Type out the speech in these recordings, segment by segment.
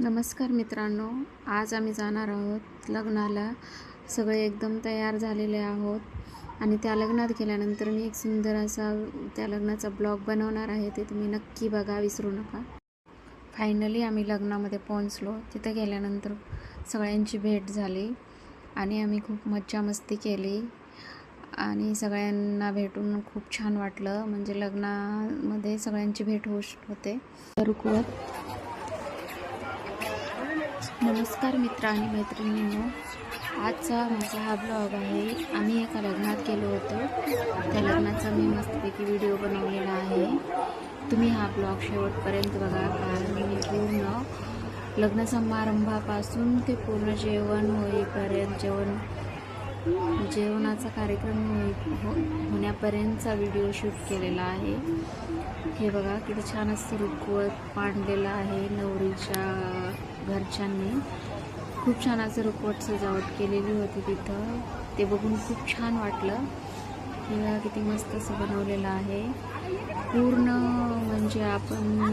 नमस्कार मित्रांनो आज आम्ही जाणार आहोत लग्नाला. सगळे एकदम तयार झालेले आहोत. आणि त्या लग्नात गेल्यानंतर मी एक सुंदर असा त्या लग्नाचा ब्लॉग बनवणार आहे ते तुम्ही नक्की बघा विसरू नका. फायनली आम्ही लग्नामध्ये पोहोचलो. तिथे गेल्यानंतर सगळ्यांची भेट झाली आणि आम्ही खूप मज्जा मस्ती केली आणि सगळ्यांना भेटून खूप छान वाटलं. म्हणजे लग्नामध्ये सगळ्यांची भेट होऊ होते. रुकवत नमस्कार मित्र आणि मैत्रिणींनो. आजचा माझा हा ब्लॉग आहे. आम्ही एका लग्नात गेलो होतो. त्या लग्नाचा मी मस्तपैकी व्हिडिओ बनवलेला आहे. तुम्ही हा ब्लॉग शेवटपर्यंत बघा कारण मी पूर्ण लग्न समारंभापासून ते पूर्ण जेवण होईपर्यंत जेवण जेवणाचा कार्यक्रम होई हो होण्यापर्यंतचा व्हिडिओ शूट केलेला आहे. हे बघा किती छान असं रुखवत मांडलेलं आहे नवरीच्या घरच्यांनी. खूप छान असं रुखवत सजावट केलेली होती तिथं. ते बघून खूप छान वाटलं. हे बघा किती मस्त असं बनवलेलं आहे. पूर्ण म्हणजे आपण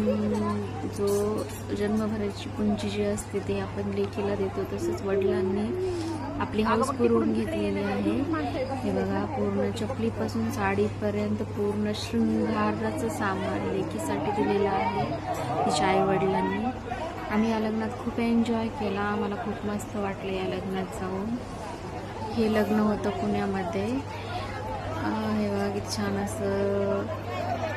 जो जन्मभराची पुंजी जी असते ते आपण लेखीला देतो तसंच वडिलांनी आपली हाऊस पुरवून घेतलेली आहे. हे बघा पूर्ण चपलीपासून साडीपर्यंत पूर्ण शृंगाराचं सामान लेखीसाठी दिलेलं आहे तिच्या आई वडिलांनी आम्ही या लग्नात खूप एन्जॉय केला. मला खूप मस्त वाटलं या लग्नात जाऊन. हे लग्न होतं पुण्यामध्ये. हे बघा किती छान असं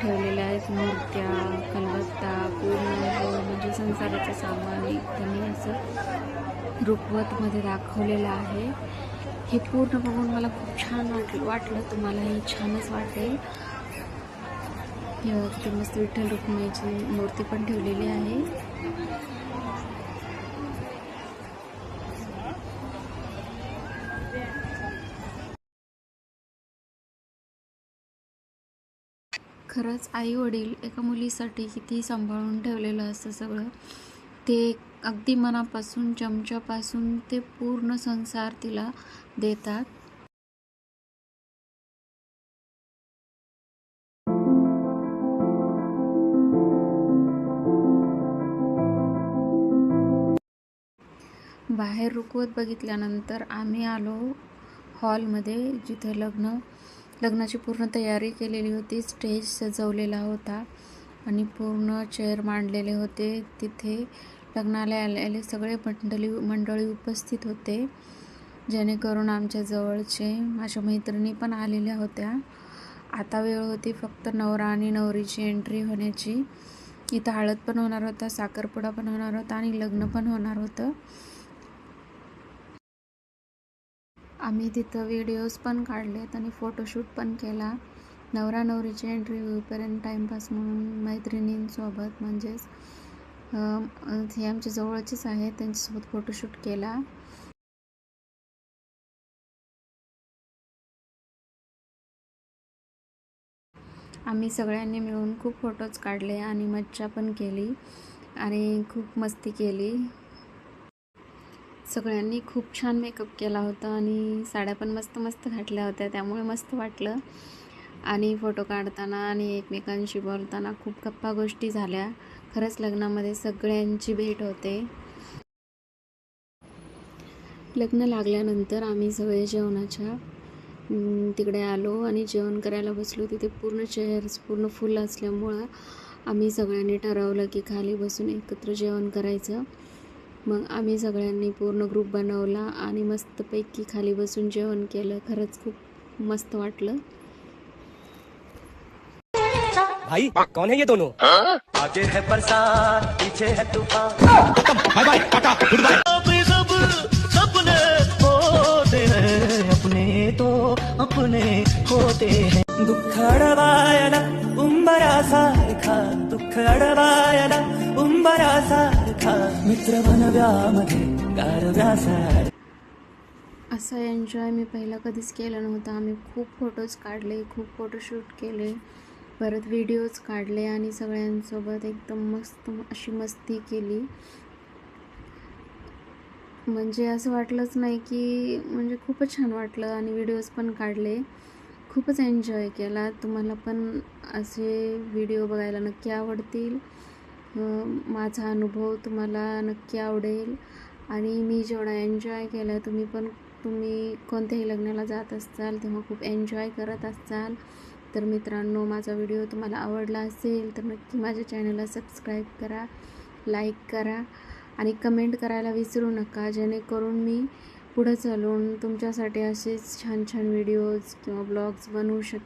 ठेवलेलं आहेत मूर्त्या कलबत्ता पूर्ण हो, म्हणजे संसाराचं सामान एक त्यांनी असं रूपवतमध्ये दाखवलेलं आहे. हे पूर्ण बघून मला खूप छान वाट वाटलं. तुम्हालाही छानच वाटेल. हे बघा मस्त विठ्ठल रुक्मिणीची मूर्ती पण ठेवलेली आहे. खरंच आई वडील एका मुलीसाठी किती सांभाळून ठेवलेलं असतं सगळं. ते अगदी मनापासून चमच्यापासून ते पूर्ण संसार तिला देतात. बाहेर रुकवत बघितल्यानंतर आम्ही आलो हॉलमध्ये जिथे लग्न लग्नाची पूर्ण तयारी केलेली होती. स्टेज सजवलेला होता आणि पूर्ण चेअर मांडलेले होते. तिथे लग्नाला आलेले सगळे मंडळी मंडळी उपस्थित होते जेणेकरून आमच्या जवळचे माझ्या मैत्रिणी पण आलेल्या होत्या. आता वेळ होती फक्त नवरा आणि नवरीची एंट्री होण्याची. इथं हळद पण होणार होता साखरपुडा पण होणार होता आणि लग्न पण होणार होतं. आम्ही तिथं व्हिडिओज पण काढलेत आणि फोटोशूट पण केला. नवरा नवरीची एंट्री होईपर्यंत टाईमपास म्हणून मैत्रिणींसोबत म्हणजेच हे आमच्या जवळचेच आहेत त्यांच्यासोबत फोटोशूट केला. आम्ही सगळ्यांनी मिळून खूप फोटोज काढले आणि मज्जा पण केली आणि खूप मस्ती केली. सगळ्यांनी खूप छान मेकअप केला होता आणि साड्या पण मस्त मस्त घातल्या होत्या त्यामुळे मस्त वाटलं. आणि फोटो काढताना आणि एकमेकांशी बोलताना खूप गप्पा गोष्टी झाल्या. खरंच लग्नामध्ये सगळ्यांची भेट होते. लग्न लागल्यानंतर आम्ही सगळे जेवणाच्या तिकडे आलो आणि जेवण करायला बसलो. तिथे पूर्ण चेअर्स पूर्ण फुल असल्यामुळं आम्ही सगळ्यांनी ठरवलं की खाली बसून एकत्र जेवण करायचं. मग आम्ही सगळ्यांनी पूर्ण ग्रुप बनवला आणि मस्तपैकी खाली बसून जेवण केलं. खरंच खूप मस्त वाटलं. भाई कौन है ये दोनों? आगे है बरसात पीछे है तूफान। Bye bye tata good bye अपने सब सपने होते हैं अपने तो अपने होते हैं। दुःख अडवायला उंबरासारखा दुःख। अडवायला उंबरासारखा मित्र बनव्यामध्ये असं एन्जॉय मी पहिला कधीच केलं नव्हतं. आम्ही खूप फोटोज काढले खूप फोटोशूट केले परत व्हिडिओज काढले आणि सगळ्यांसोबत एकदम मस्त अशी मस्ती केली. म्हणजे असं वाटलंच नाही की म्हणजे खूपच छान वाटलं आणि व्हिडिओज पण काढले. खूपच एन्जॉय केला. तुम्हाला पण असे व्हिडिओ बघायला नक्की आवडतील. माझा अनुभव तुम्हाला नक्की आवडेल. आणि मी जेवढा एन्जॉय केला तुम्ही पण तुम्ही कोणत्याही लग्नाला जात असाल तेव्हा खूप एन्जॉय करत असाल. तर मित्रांनो माझा व्हिडिओ तुम्हाला आवडला असेल तर नक्की माझ्या चॅनलला सबस्क्राईब करा लाईक करा आणि कमेंट करायला विसरू नका. जेणेकरून मी पुढं चालून तुमच्यासाठी असेच छान छान व्हिडिओज किंवा ब्लॉग्स बनवू शक